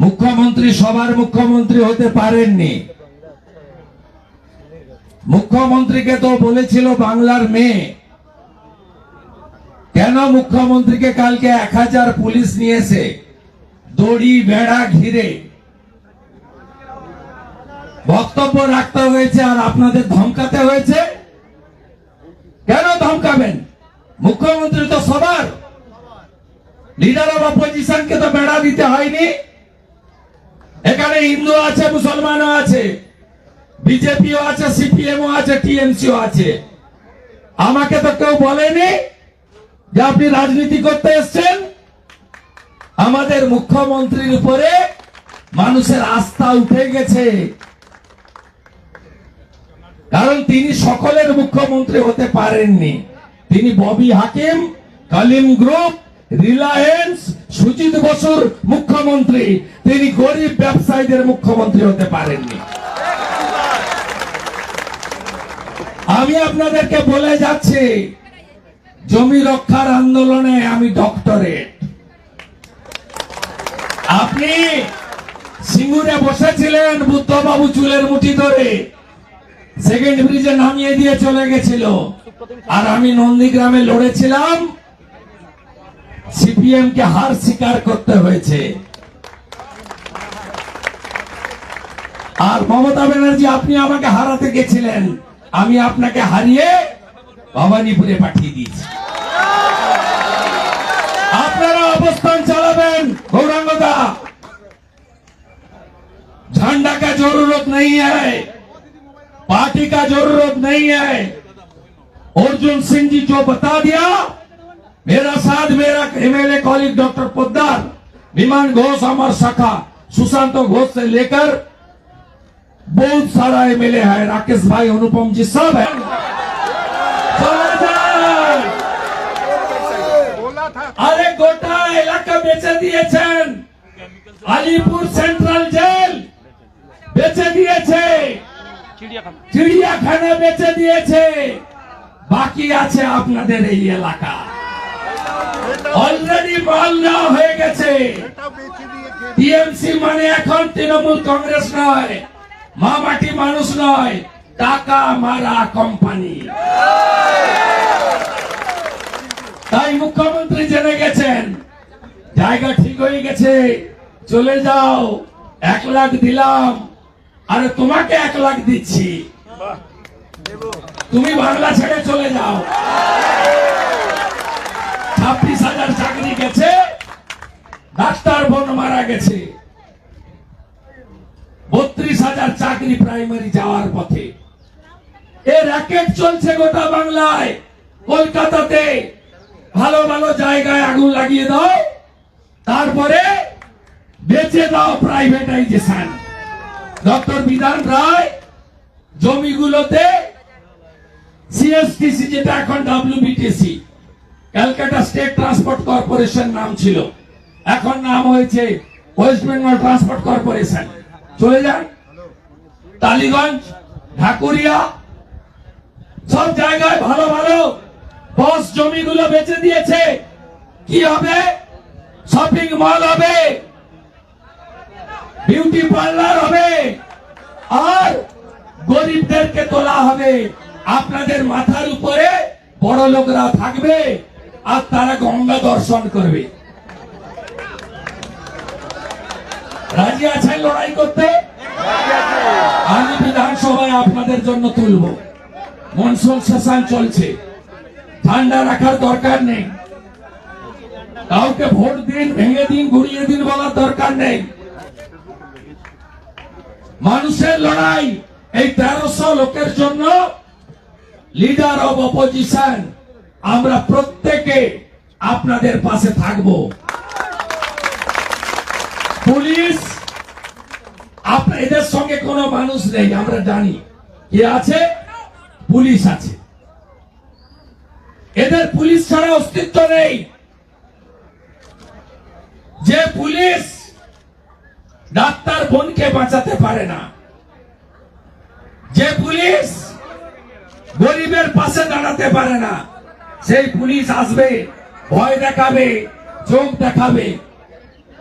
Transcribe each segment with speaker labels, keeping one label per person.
Speaker 1: মুখ্যমন্ত্রী সবার মুখ্যমন্ত্রী হতে পারেননি। মুখ্যমন্ত্রীকে তো বলেছিল বাংলার মেয়ে। কেন মুখ্যমন্ত্রীকে কালকে এক হাজার পুলিশ নিয়েছে? দড়ি, বেড়া ঘিরে। বক্তব্য রাখতে হয়েছে আর আপনাদের ধমকাতে হয়েছে? কেন ধমকাবেন? মুখ্যমন্ত্রী তো সবার। লিডার অফ অপোজিশনকে তো বেড়া দিতে হয়নি। এখানে হিন্দু আছে, মুসলমানও আছে, বিজেপিও আছে, সিপিএমও আছে, টিএমসিও আছে। আমাকে তো কেউ বলেনি যে আপনি রাজনীতি করতে এসছেন। আমাদের মুখ্যমন্ত্রীর উপরে মানুষের আস্থা উঠে গেছে। কারণ তিনি সকলের মুখ্যমন্ত্রী হতে পারেননি। তিনি ববি হাকিম, কালিম গ্রুপ, রিলায়েন্স সুজিত বসুর মুখ্যমন্ত্রী, তিনি গরিব ব্যবসায়ীদের মুখ্যমন্ত্রী হতে পারেননি। আমি আপনাদেরকে বলে যাচ্ছি, জমি রক্ষার আন্দোলনে আমি ডক্টরেট। আপনি সিঙ্গুরে বসেছিলেন, বুদ্ধবাবু চুলের মুঠি ধরে, সেকেন্ড ব্রিজে নামিয়ে দিয়ে চলে গেছিল। আর আমি নন্দীগ্রামে লড়েছিলাম সিপিএম কে হার স্বীকার করতে হয়েছে আর মমতা ব্যানার্জি আপনি আমাকে হারাতে গেছিলেন আমি আপনাকে হারিয়ে ভবানীপুরে পাঠিয়ে দিয়েছি আপনারা অবস্থান চালাবেন গৌরাঙ্গদা झंडा का जरूरत नहीं है पार्टी का जरूरत नहीं है अर्जुन सिंह जी जो बता दिया मेरा साथ मेरा एमएलए कॉलिग डॉक्टर पोद्दार विमान घोष अमर शाखा सुशांत घोष से लेकर बहुत सारा एमएलए है राकेश भाई अनुपम जी सब है चले जाए। আরে গোটা এলাকা বেচে দিয়েছেন আলিপুর সেন্ট্রাল জেল বেচে দিয়েছে চিড়িয়াখানা বেচে দিয়েছে বাকি আছে আপনাদের এই এলাকা অলরেডি মাল নেওয়া হয়ে গেছে। টিএমসি মানে এখন তৃণমূল কংগ্রেস নয় মামাটি মানুষ নয় টাকা মারা কোম্পানি। তাই মুখ্যমন্ত্রী জেনে গেছেন জায়গা ঠিক হয়ে গেছে চলে যাও এক লাখ দিলাম আরে তোমাকে এক লাখ দিচ্ছি। তুমি বাংলা ছেড়ে চলে যাও। ছাব্বিশ হাজার চাকরি গেছে, ডাক্তার বোন মারা গেছে। বত্রিশ হাজার চাকরি প্রাইমারি যাওয়ার পথে। এ র্যাকেট চলছে গোটা বাংলায়, কলকাতাতে। ভালো ভালো জায়গায় আগুন লাগিয়ে দাও, তারপরে বেচে দাও প্রাইভেটাইজেশন ডক্টর বিধান রায় জমিগুলোতে সিএসটিসি যেটা এখন WBTC Calcutta state transport corporation নাম ছিল। এখন নাম হয়েছে ওয়েস্ট বেঙ্গল ট্রান্সপোর্ট কর্পোরেশন। চলে যান। টালিগঞ্জ, ঢাকুরিয়া, সব জায়গায় ভালো ভালো বস জমিগুলো বেচে দিয়েছে। কি হবে? শপিং মল হবে। বিউটি পার্লার হবে। আর গরিবদেরকে তোলা হবে। আপনাদের মাথার উপরে বড় লোকরা থাকবে। আর তারা গঙ্গা দর্শন করবে। রাজি আছেন লড়াই করতে? আমি বিধানসভায় আপনাদের জন্য তুলব। মনসুন সেশন চলছে। ঠান্ডা রাখার দরকার নেই। কাউকে ভোট দিন, ভেঙে দিন, ঘুরিয়ে দিন বলার দরকার নেই। মানুষের লড়াই এই তেরোশো লোকের জন্য লিডার অব অপোজিশন আমরা প্রত্যেকে আপনাদের পাশে থাকব। পুলিশ এদের সঙ্গে কোনো মানুষ নেই, আমরা জানি। কে আছে? পুলিশ আছে। এদের পুলিশ ছাড়া অস্তিত্ব নেই। যে পুলিশ ডাক্তার বোনকে বাঁচাতে পারে না, যে পুলিশ গরিবের পাশে দাঁড়াতে পারে না সেই পুলিশ আসবে ভয় দেখাবে চোখ দেখাবে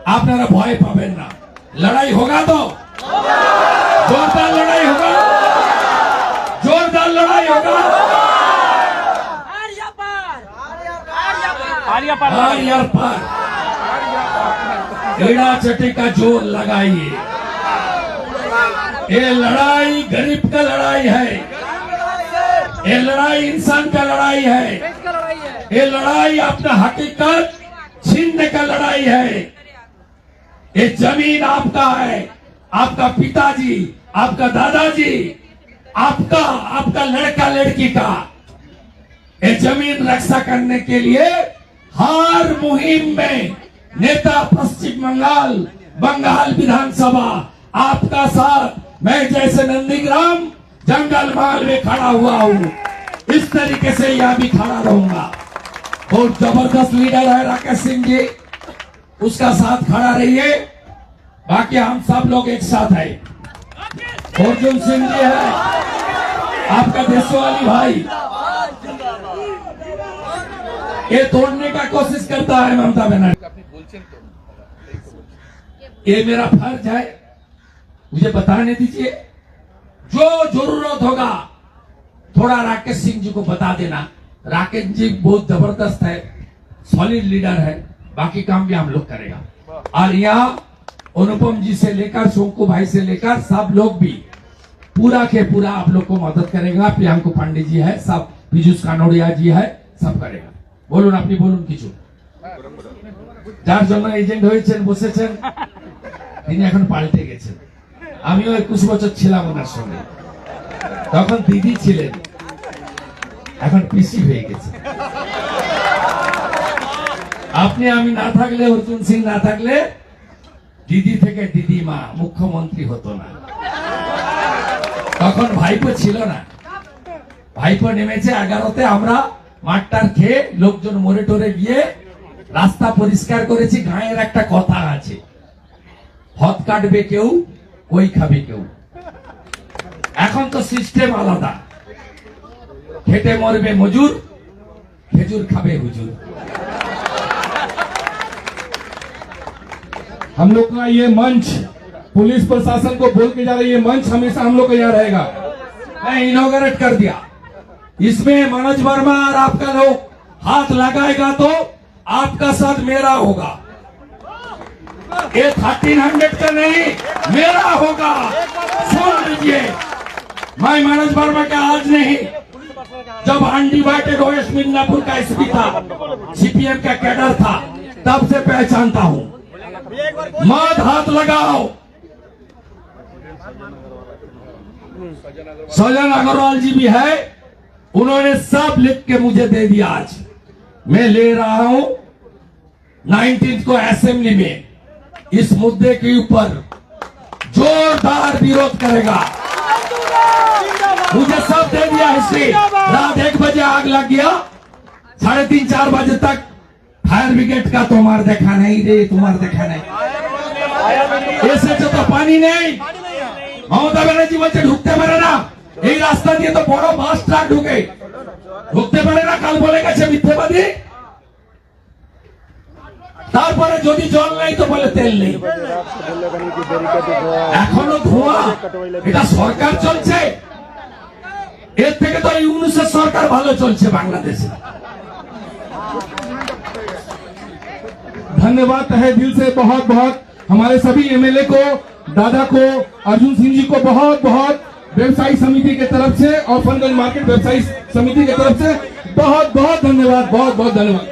Speaker 1: আপনারা ভয় পাবেন না लड़ाई होगा तो जोरदार लड़ाई होगा जोरदार लड़ाई होगा
Speaker 2: आर्या पार आर्या पार
Speaker 1: हाँ यार पर एड़ा चटे का जोर लगाइए ये लड़ाई गरीब का लड़ाई है ये लड़ाई इंसान का लड़ाई है ये लड़ाई अपना हकीकत, छीनने का लड़ाई है। ये ज़मीन आपका है। आपका पिताजी, आपका दादाजी, आपका आपका लड़का लड़की का। ये ज़मीन रक्षा करने के लिए हर मुहिम में नेता पश्चिम बंगाल बंगाल विधानसभा, आपका साथ। मैं जैसे नंदीग्राम जंगल महल में खड़ा हुआ हूँ। इस तरीके से यहाँ भी खड़ा रहूँगा। बहुत ज़बरदस्त लीडर है राकेश सिंह जी। उसका साथ खड़ा रहिए। बाकी हम सब लोग एक साथ है। अर्जुन सिंह जी है। आपका देशवाली भाई। ये तोड़ने का कोशिश करता है ममता बनर्जी। ये मेरा फ़र्ज़ है। मुझे बताने दीजिए। जो ज़रूरत होगा, थोड़ा राकेश सिंह जी को बता देना। राकेश जी बहुत जबरदस्त है सॉलिड लीडर है बाकी काम भी हम लोग करेगा और यहाँ अनुपम जी से लेकर शोंकू भाई से लेकर सब लोग भी पूरा के पूरा आप लोग को मदद करेगा प्रियांकु पांडे जी है सब पीयूष कानोड़िया जी है सब करेगा বলুন আপনি বলুন কিছু যার জন্য এজেন্ট হয়েছেন বসেছেন তিনি এখন পাল্টে গেছেন আমিও একুশ বছর ছিলাম ওনার সঙ্গে তখন দিদি ছিলেন এখন পিসি হয়ে গেছে। আপনি আমি না থাকলে, অর্জুন সিং না থাকলে, দিদি থেকে দিদিমা মুখ্যমন্ত্রী হতো না। তখন ভাইপো ছিল না। ভাইপো নেমেছে এগারোতে, আমরা মাঠটার খেয়ে লোকজন মরে টরে গিয়ে রাস্তা পরিষ্কার করেছি, গাঁয়ের একটা কথা আছে। হদ কাটবে কেউ, কই খাবে কেউ? এখন তো সিস্টেম আলাদা। খেটে মরবে মজুর খেজুর খাবে হুজুর
Speaker 3: हम लोग का ये मंच पुलिस प्रशासन को बोल के जा रही है मंच हमेशा हम लोग का यहाँ रहेगा
Speaker 1: मैं इनोग्रेट कर दिया इसमें मनोज वर्मा और आपका लोग हाथ लगाएगा तो आपका साथ मेरा होगा ये थर्टीन हंड्रेड का नहीं मेरा होगा सुन लीजिए मैं मनोज वर्मा का आज नहीं जब अनडिवाइडेड ओएस मिदनापुर का एसपी था। सीपीएम का कैडर था। तब से पहचानता हूँ। मत हाथ लगाओ। सजन अग्रवाल जी भी है। उन्होंने सब लिख के मुझे दे दिया आज। मैं ले रहा हूँ नाइनटीन को असेंबली में। इस मुद्दे के ऊपर जोरदार विरोध करेगा। मुझे सब दे दिया हिस्ट्री रात एक बजे आग लग गया साढ़े तीन चार बजे तक फायर ब्रिगेड का तुम्हार देखा नहीं रे तुम्हार देखा नहीं ऐसे तो पानी नहीं মমতা ব্যানার্জি বলছে ঢুকতে পারে না এই রাস্তা দিয়ে তো বড় বাস ট্রাক ঢুকে ঢুকতে পারে না কাল বলে গেছে মিথ্যেবাদী তারপরে যদি জল নেই তো বলে তেল নেই এখনো ধোঁয়া এটা সরকার চলছে এর থেকে তো ইউনুসের সরকার ভালো চলছে বাংলাদেশে
Speaker 3: धन्यवाद तहे दिल से बहुत बहुत हमारे सभी एमएलए को दादा को अर्जुन सिंह जी को बहुत बहुत व्यवसायी समिति के तरफ से और फनगंज मार्केट व्यवसायी समिति के तरफ से बहुत बहुत धन्यवाद बहुत बहुत धन्यवाद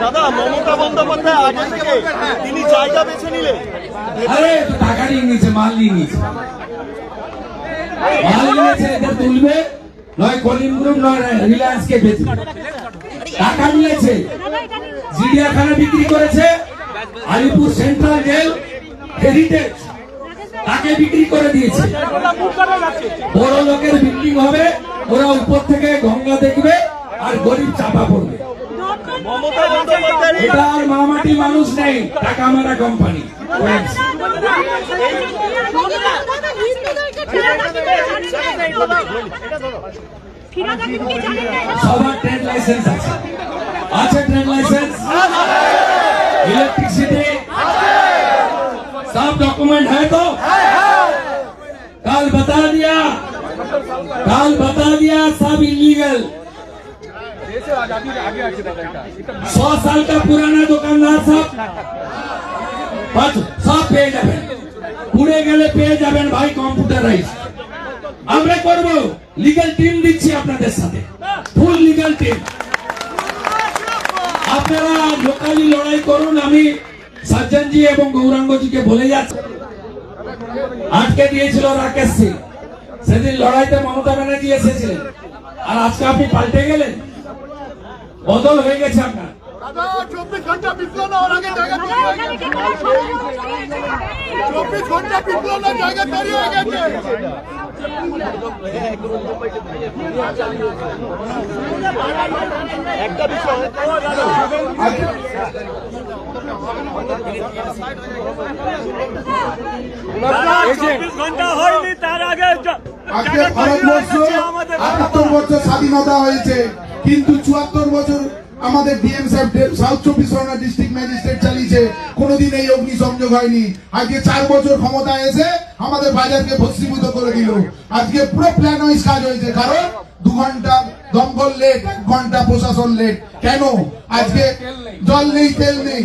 Speaker 4: দাদা, মমতা বন্দ্যোপাধ্যায় আগে থেকে তিনি জায়গা বেছে নিলে
Speaker 1: আরে, তো টাকা নিয়ে নিয়েছে, মাল নিয়ে নিয়েছে। মাল নয় নয় বিক্রি করেছে, আলিপুর সেন্ট্রাল জেল হেরিটেজ তাকে বিক্রি করে দিয়েছে। বড় লোকের বিল্ডিং হবে, ওরা উপর থেকে গঙ্গা দেখবে আর গরিব চাপা পড়বে। এটা আর মামাটি মানুষ নেই, টাকা মারা কোম্পানি সবার ট্রেড লাইসেন্স আছে। আছে ট্রেড লাইসেন্স ইলেকট্রিসিটি सब डॉक्यूमेंट है तो कल बता दिया कल बता दिया सब इलीगल सौ साल का पुराना दुकानदार सब বাস সব পেয়ে যাবেন পুড়ে গেলে পেয়ে যাবেন ভাই কম্পিউটারাইজ আমরা করব লিগ্যাল টিম দিচ্ছি আপনাদের সাথে ফুল লিগ্যাল টিম আপনারা লোকালি লড়াই করুন আমি সজ্জনজি এবং গৌরাঙ্গজিকে বলে যাচ্ছে। আটকে দিয়েছিল রাকেশ সিং। সেদিন লড়াইতে মমতা ব্যানার্জি এসেছিলেন। আর আজকে আপনি পাল্টে গেলেন? বদল হয়ে গেছে আপনার।
Speaker 4: চব্বিশ ঘণ্টা বিপ্লব চব্বিশ ঘণ্টা বিপ্লব জায়গা তৈরি হয়ে গেছে। একটা বিষয় চব্বিশ ঘণ্টা হয়নি তার আগে
Speaker 5: আজকে ভারতবর্ষ আটাত্তর বছর স্বাধীনতা হয়েছে কিন্তু চুয়াত্তর বছর আমাদের ডিএম সাহেব সাউথ চব্বিশ পরগনা ডিস্ট্রিক্ট ম্যাজিস্ট্রেট চালিয়েছে কোনোদিন এই অগ্নি সংযোগ হয়নি। আজকে চার বছর ক্ষমতা এসে আমাদের বাজারকে ভস্মীভূত করে দিল। আজকে পুরো প্ল্যান ওয়াইজ কাজ হয়েছে কারণ দু ঘণ্টা দমকল লেট ঘণ্টা প্রশাসন লেট কেন? আজকে জল নেই, তেল নেই।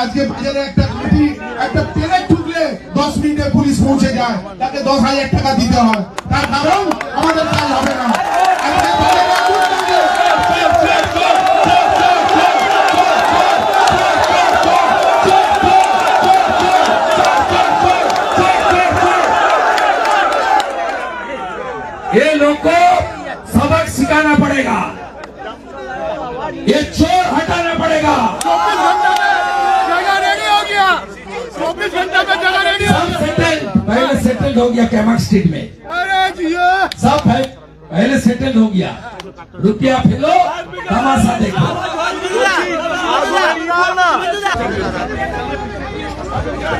Speaker 5: আজকে বাজারে একটা খাঁটি, একটা তেলে ঢুকলে দশ মিনিটে পুলিশ পৌঁছে যায়। তাকে দশ হাজার টাকা দিতে হয়। তার কারণ আমাদের কাজ হবে না।
Speaker 1: पड़ेगा। ये चोर हटाना पड़ेगा।
Speaker 4: चौबीस घंटा में जगह रेडी हो गया। चौबीस घंटा में जगह रेडी हो
Speaker 1: सब सेटल पहले सेटल हो गया कैमक स्ट्रीट में।
Speaker 4: अरे जियो।
Speaker 1: सब है पहले सेटल हो गया। रुपया फिलो तमाशा देखो।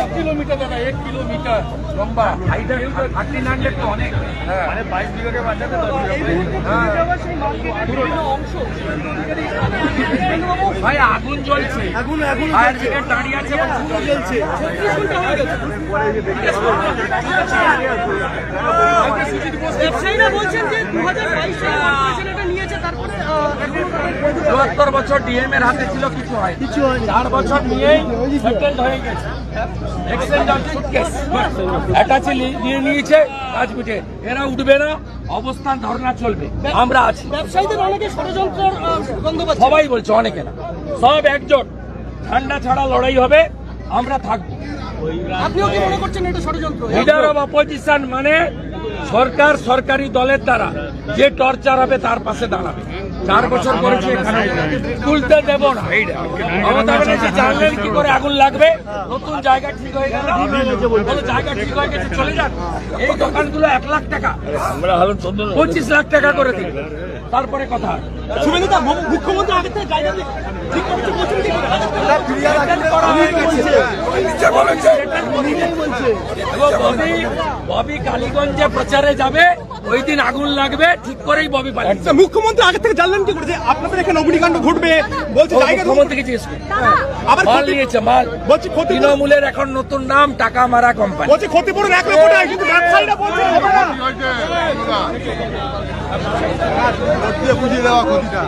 Speaker 3: এক কিলোমিটার দাদা এক কিলোমিটার লম্বা। নাড়লে তো অনেক। মানে বাইশ বিঘাকে বাঁচাতে দশ ভাই আগুন জ্বলছে। আগুন আগুন দাঁড়িয়ে আছে জ্বলছে।
Speaker 2: ব্যবসায়ীরা বলছেন যে দু হাজার বাইশ সালে নিয়েছে তারপরে
Speaker 3: চুয়াত্তর বছর ডিএম এর হাতে ছিল কিছু হয় কিছু হয় চার বছর নিয়েই সেটেলড হয়ে গেছে। এক্সচেঞ্জ অফ সুটকেস অ্যাটাচি দিয়ে নিয়েছে কাজ এরা উঠবে না অবস্থান ধর্ণা চলবে। আমরা আছি।
Speaker 2: ব্যবসায়ীদের অনেকে
Speaker 3: সবাই বলছে অনেকে না। সব একজোট। ঠান্ডা ছাড়া লড়াই হবে আমরা থাকব।
Speaker 2: আপনিও কি মনে করছেন এটা ষড়যন্ত্র?
Speaker 3: লিডার অফ অপোজিশন মানে সরকার সরকারি দলের দ্বারা। যে টর্চার হবে তার পাশে দাঁড়াবে। চার বছর করেছে এখানে। তুলতে দেব না। মমতা ব্যানার্জি জানলেন কি করে আগুন লাগবে। নতুন জায়গা ঠিক হয়ে গেল। জায়গা ঠিক হয়ে গেছে চলে যান। এই দোকানগুলো এক লাখ টাকা। পঁচিশ লাখ টাকা করে দিন। তারপরে কথা।
Speaker 2: শুভেন্দুদা মু- মুখ্যমন্ত্রী আগে থেকে জায়গা ঠিক বলছেন কি করে?
Speaker 3: হয়ে ববি কালীগঞ্জে প্রচারে যাবে
Speaker 1: ওই দিন আগুন লাগবে ঠিক করেই ববি পালিয়ে
Speaker 4: মুখ্যমন্ত্রী আগে থেকে জানলেন কি করে আপনাদের এখানে অগ্নিকাণ্ড ঘটবে বলছে
Speaker 1: ও
Speaker 4: জায়গা
Speaker 1: মুখ্যমন্ত্রীকে জিজ্ঞেস
Speaker 4: আবার
Speaker 1: মাল
Speaker 4: ক্ষতি-
Speaker 1: নিয়েছে মাল।
Speaker 4: বলছি ক্ষতি
Speaker 1: তৃণমূলের এখন নতুন নাম টাকা মারা কোম্পানি
Speaker 4: বলছে ক্ষতিপূরণ এক লক্ষ টাকা কিন্তু ব্যবসায়ীরা বলছে না।
Speaker 6: বুঝিয়ে দেওয়া ক্ষতিটা